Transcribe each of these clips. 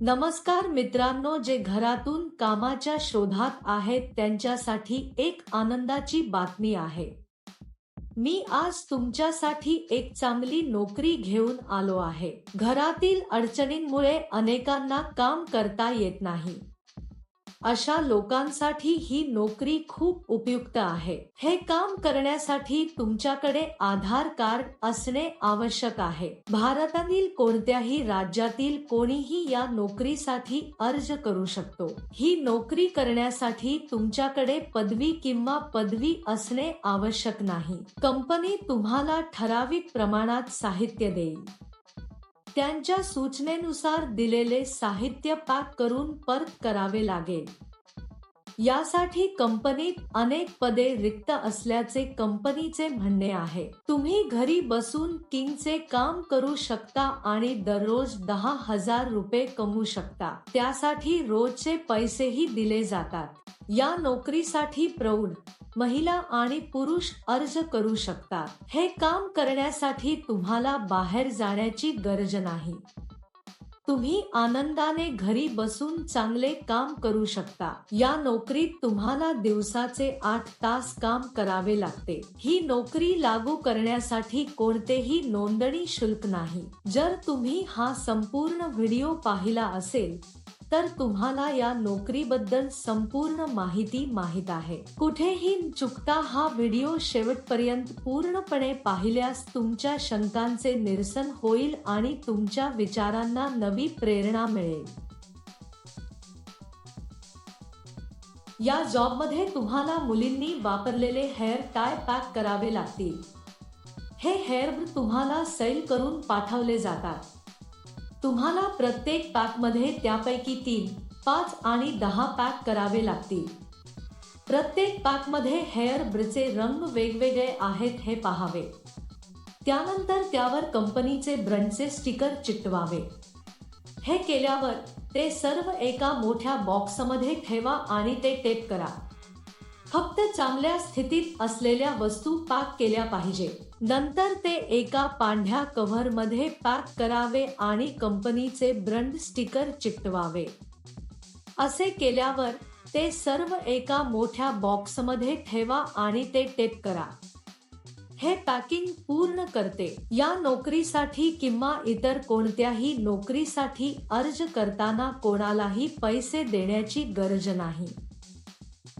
नमस्कार मित्रांनो जे घरातून कामाच्या शोधात आहेत त्यांच्यासाठी एक आनंदाची बातमी आहे. मी आज तुमच्यासाठी एक चांगली नोकरी घेऊन आलो आहे. घरातील अडचणींमुळे अनेकांना काम करता येत नाही. अशा लोकांसाठी ही नोकरी खूप उपयुक्त आहे. हे काम करण्यासाठी तुमच्याकडे आधार कार्ड असणे आवश्यक आहे. भारतातील कोणत्याही राज्यातील कोणीही या नोकरीसाठी अर्ज करू शकतो. ही नोकरी करण्यासाठी तुमच्याकडे पदवी किंवा पदवी असणे आवश्यक नाही. कंपनी तुम्हाला ठराविक प्रमाणात साहित्य देईल. त्यांच्या सूचनेनुसार दिलेले साहित्य पॅक करून परत करावे लागेल. यासाठी कंपनीत अनेक पदे रिक्त असल्याचे कंपनीचे म्हणणे आहे. तुम्ही घरी बसून किंगचे काम करू शकता आणि दररोज दहा हजार रुपये कमवू शकता. त्यासाठी रोजचे पैसेही दिले जातात. या नोकरीसाठी प्रौढ महिला आणि पुरुष अर्ज करू शकतात. हे काम करण्यासाठी तुम्हाला बाहेर जाण्याची गरज नाही. तुम्ही आनंदाने घरी बसून चांगले काम करू शकता. या नोकरीत तुम्हाला दिवसाचे आठ तास काम करावे लागते. ही नोकरी लागू करण्यासाठी कोणतेही नोंदणी शुल्क नाही. जर तुम्ही हा संपूर्ण व्हिडिओ पाहिला असेल तर तुम्हाला या नोकरीबद्दल संपूर्ण माहिती माहीत आहे. कुठेही चुकता हा व्हिडिओ शेवटपर्यंत पूर्णपणे पाहिल्यास तुमच्या शंकांचे निरसन होईल आणि तुमच्या विचारांना नवी प्रेरणा मिळेल. या जॉबमध्ये तुम्हाला मुलींनी वापरलेले हेअर टाय पॅक करावे लागतील. हे हेअर तुम्हाला सैल करून पाठवले जातात. तुम्हाला प्रत्येक पॅकमध्ये त्यापैकी तीन पाच आणि दहा पॅक करावे लागतील. प्रत्येक पॅकमध्ये हेअर ब्रचे रंग वेगवेगळे आहेत हे पाहावे. त्यानंतर त्यावर कंपनीचे ब्रँडचे स्टिकर चिटवावे. हे केल्यावर ते सर्व एका मोठ्या बॉक्समध्ये ठेवा आणि ते टेप करा. फक्त चांगल्या स्थितीत असलेल्या वस्तू पॅक केल्या पाहिजे. नंतर ते एका पांढ्या कव्हरमध्ये पॅक करावे आणि कंपनीचे ब्रँड स्टिकर चिकटवावे. असे केल्यावर ते सर्व एका मोठ्या बॉक्समध्ये ठेवा आणि ते टेप करा. हे पॅकिंग पूर्ण करते. या नोकरीसाठी किंवा इतर कोणत्याही नोकरीसाठी अर्ज करताना कोणालाही पैसे देण्याची गरज नाही.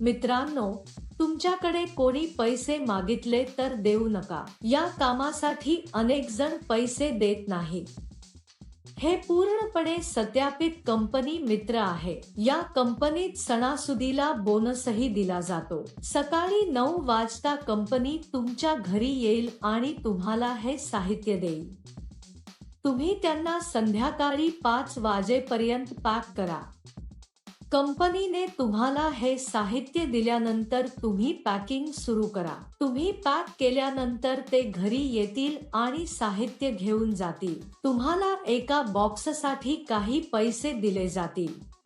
मित्रांनो तुमच्याकडे कोणी पैसे मागितले तर देऊ नका. या कामासाठी अनेक जण पैसे देत नाहीत हे पूर्णपणे सत्यापित कंपनी मित्र आहे. या कंपनीत सणासुदीला बोनसही दिला जातो. सकाळी नऊ वाजता कंपनी तुमच्या घरी येईल आणि तुम्हाला हे साहित्य देईल. तुम्ही त्यांना संध्याकाळी पाच वाजेपर्यंत पॅक करा. कंपनीने तुम्हाला हे साहित्य दिल्यानंतर तुम्ही पॅकिंग सुरू करा. तुम्ही पॅक केल्यानंतर ते घरी येतील आणि साहित्य घेऊन जातील. तुम्हाला एका बॉक्ससाठी काही पैसे दिले जातील.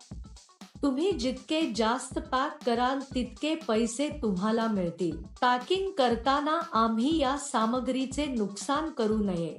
तुम्ही जितके जास्त पॅक कराल तितके पैसे तुम्हाला मिळतील. पॅकिंग करताना आम्ही या सामग्रीचे नुकसान करू नये.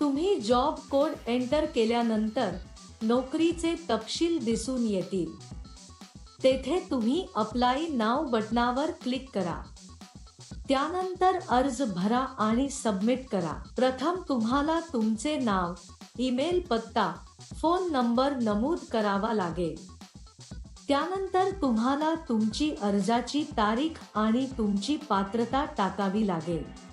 तुम्ही जॉब कोड एंटर केल्यानंतर नोकरीचे तपशील दिसून येतील. तेथे तुम्ही अप्लाय नाव बटनावर क्लिक करा. त्यानंतर अर्ज भरा आणि सबमिट करा. प्रथम तुम्हाला तुमचे नाव ईमेल पत्ता फोन नंबर नमूद करावा लागेल. त्यानंतर तुम्हाला तुमची अर्जाची तारीख आणि तुमची पात्रता टाकावी लागेल.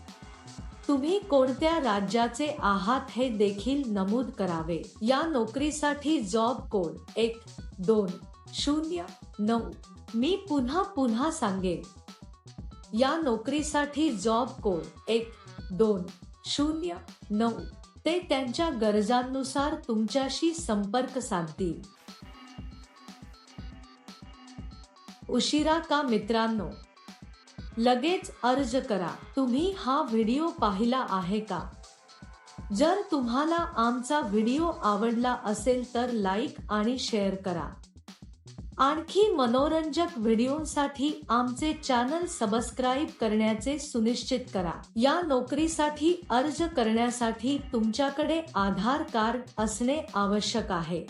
तुम्ही कोणत्या राज्याचे आहात हे देखील नमूद करावे. या नोकरीसाठी जॉब कोड एक दोन शून्य नऊ. मी पुन्हा पुन्हा सांगेन. या नोकरीसाठी जॉब कोड एक दोन शून्य नऊ. ते त्यांच्या गरजांनुसार तुमच्याशी संपर्क साधतील. उशिरा का मित्रांनो? लगेच अर्ज करा. तुम्ही हा व्हिडिओ पाहिला आहे का? जर तुम्हाला आमचा व्हिडिओ आवडला असेल तर लाईक आणि शेअर करा. आणखी मनोरंजक व्हिडिओसाठी आमचे चॅनल सबस्क्राईब करण्याचे सुनिश्चित करा. या नोकरीसाठी अर्ज करण्यासाठी तुमच्याकडे आधार कार्ड असणे आवश्यक आहे.